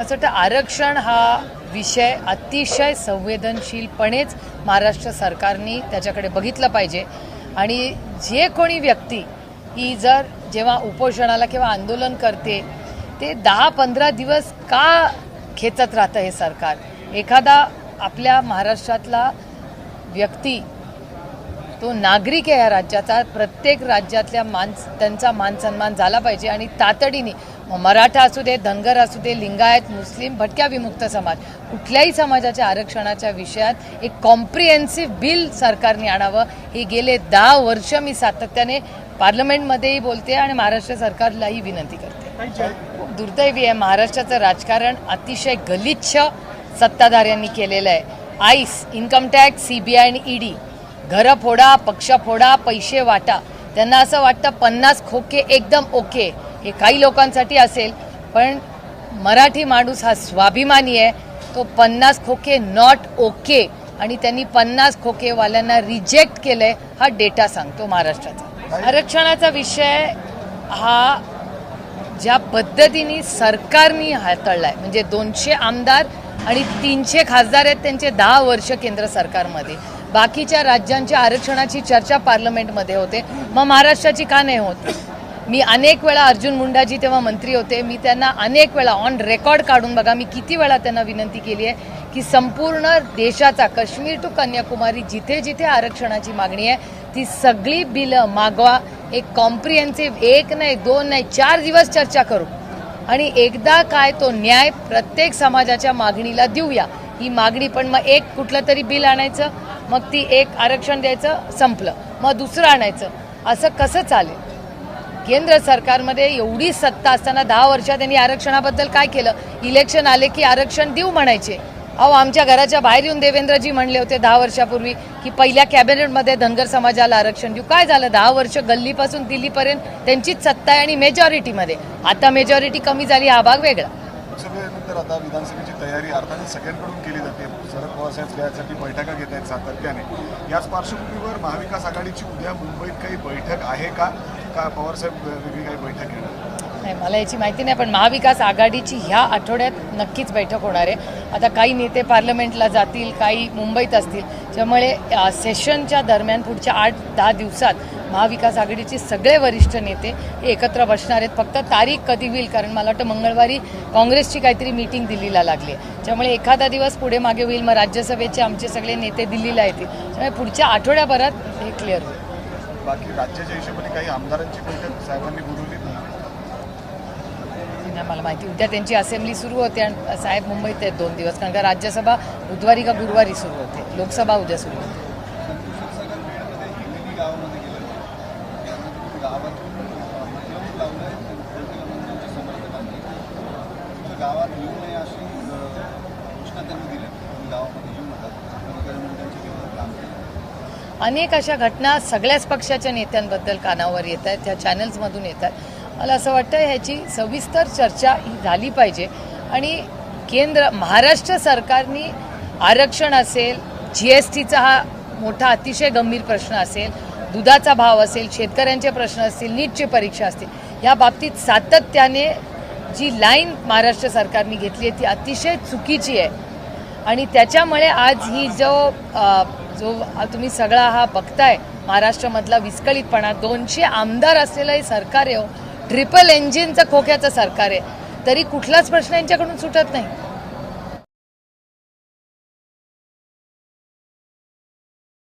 असं वाटतं आरक्षण हा विषय अतिशय संवेदनशीलपणेच महाराष्ट्र सरकारने त्याच्याकडे बघितलं पाहिजे. आणि जे कोणी व्यक्ती ही जर जेव्हा उपोषणाला किंवा आंदोलन करते ते दहा पंधरा दिवस का खेचत राहतं हे सरकार? एखादा आपल्या महाराष्ट्रातला व्यक्ती तो नागरिक आहे या राज्याचा. प्रत्येक राज्यातल्या मान त्यांचा मान सन्मान झाला पाहिजे आणि तातडीने मराठा असू दे धनगर असू दे लिंगायत मुस्लिम भटक्या विमुक्त समाज कुठल्याही समाजाच्या आरक्षणाच्या विषयात एक कॉम्प्रिहेन्सिव्ह बिल सरकारने आणावं. हे गेले दहा वर्ष मी सातत्याने पार्लमेंटमध्येही बोलते आणि महाराष्ट्र सरकारलाही विनंती करते. खूप दुर्दैवी आहे महाराष्ट्राचं राजकारण अतिशय गलिच्छ सत्ताधाऱ्यांनी केलेलं आहे. Ice income tax C B I आणि ईडी घरं फोडा पक्ष फोडा पैसे वाटा. त्यांना असं वाटतं पन्नास खोके एकदम ओके. हे काही लोकांसाठी असेल पण मराठी माणूस हा स्वाभिमानी आहे. तो पन्नास खोके नॉट ओके आणि त्यांनी पन्नास खोकेवाल्यांना रिजेक्ट केलंय हा डेटा सांगतो महाराष्ट्राचा. आरक्षणाचा विषय हा ज्या पद्धतीने सरकारने हाताळलाय म्हणजे दोनशे आमदार आणि तीनशे खासदार आहेत त्यांचे दहा वर्ष केंद्र सरकारमध्ये. बाकीच्या राज्यांच्या आरक्षणाची चर्चा पार्लमेंटमध्ये होते. मग महाराष्ट्राची का नाही होत? मी अनेक वेळा अर्जुन मुंडाजी तेव्हा मंत्री होते. मी त्यांना अनेक वेळा ऑन रेकॉर्ड काढून बघा मी किती वेळा त्यांना विनंती केली आहे की संपूर्ण देशाचा काश्मीर टू कन्याकुमारी जिथे जिथे आरक्षणाची मागणी आहे ती सगळी बिलं मागवा. एक कॉम्प्रिहेन्सिव्ह एक नाही दोन नाही चार दिवस चर्चा करू. आणि एकदा काय तो न्याय प्रत्येक समाजाच्या मागणीला देऊया. ही मागणी पण मग एक कुठलं तरी बिल आणायचं. मग ती एक आरक्षण द्यायचं संपलं. मग दुसरं आणायचं. असं कसं चालेल? केंद्र सरकारमध्ये एवढी सत्ता असताना दहा वर्षात त्यांनी आरक्षणाबद्दल काय केलं? इलेक्शन आले की आरक्षण देऊ म्हणायचे. अहो आमच्या घराच्या बाहेर येऊन देवेंद्रजी म्हणले होते दहा वर्षापूर्वी की पहिल्या कॅबिनेटमध्ये धनगर समाजाला आरक्षण देऊ. काय झालं? दहा वर्ष गल्लीपासून दिल्लीपर्यंत त्यांचीच सत्ता आहे आणि मेजॉरिटीमध्ये आता मेजॉरिटी कमी झाली हा भाग वेगळा. तर आता विधानसभेची तयारी अर्थाने सगळ्यांकडून केली जाते. शरद पवार साहेब यासाठी बैठका घेत आहेत सातत्याने. याच पार्श्वभूमीवर महाविकास आघाडीची उद्या मुंबईत काही बैठक आहे का? का पवारसाहेब वेगळी काही बैठक घेणार? नाही मला याची माहिती नाही पण महाविकास आघाडीची ह्या आठवड्यात नक्कीच बैठक होणार आहे. आता काही नेते पार्लमेंटला जातील काही मुंबईत असतील. त्यामुळे सेशनच्या दरम्यान पुढच्या आठ दहा दिवसात महाविकास आघाडीचे सगळे वरिष्ठ नेते हे एकत्र बसणार आहेत. फक्त तारीख कधी होईल? कारण मला वाटतं मंगळवारी काँग्रेसची काहीतरी मीटिंग दिल्लीला लागली आहे. त्यामुळे एखादा दिवस पुढे मागे होईल. मग राज्यसभेचे आमचे सगळे नेते दिल्लीला येतील. त्यामुळे पुढच्या आठवड्याभरात हे क्लिअर होईल. बाकी राज्याच्या हिशोबाने काही आमदारांची बैठक साहेबांनी बोलवली. त्यांना मला माहिती. उद्या त्यांची असेंब्ली सुरू होते आणि साहेब मुंबईत आहेत दोन दिवस. कारण का राज्यसभा बुधवारी का गुरुवारी सुरू होते. लोकसभा उद्या सुरू होते. अनेक अशा घटना सगळ्याच पक्षाच्या नेत्यांबद्दल कानावर येत आहेत त्या चॅनल्समधून येतात मला असं वाटतं ह्याची सविस्तर चर्चा ही झाली पाहिजे. आणि केंद्र महाराष्ट्र सरकारने आरक्षण असेल जी एस टीचा हा मोठा अतिशय गंभीर प्रश्न असेल दुधाचा भाव असेल शेतकऱ्यांचे प्रश्न असतील नीटची परीक्षा असतील या बाबतीत सातत्याने जी लाईन महाराष्ट्र सरकारने घेतली आहे ती अतिशय चुकीची आहे. आणि त्याच्यामुळे आज ही जो जो तुम्ही सगळा हा बघताय महाराष्ट्रामधला विस्कळीतपणा दोनशे आमदार असलेलं हे सरकार आहे हो ट्रिपल इंजिनचं खोक्याचं सरकार आहे. तरी कुठलाच प्रश्न यांच्याकडून सुटत नाही.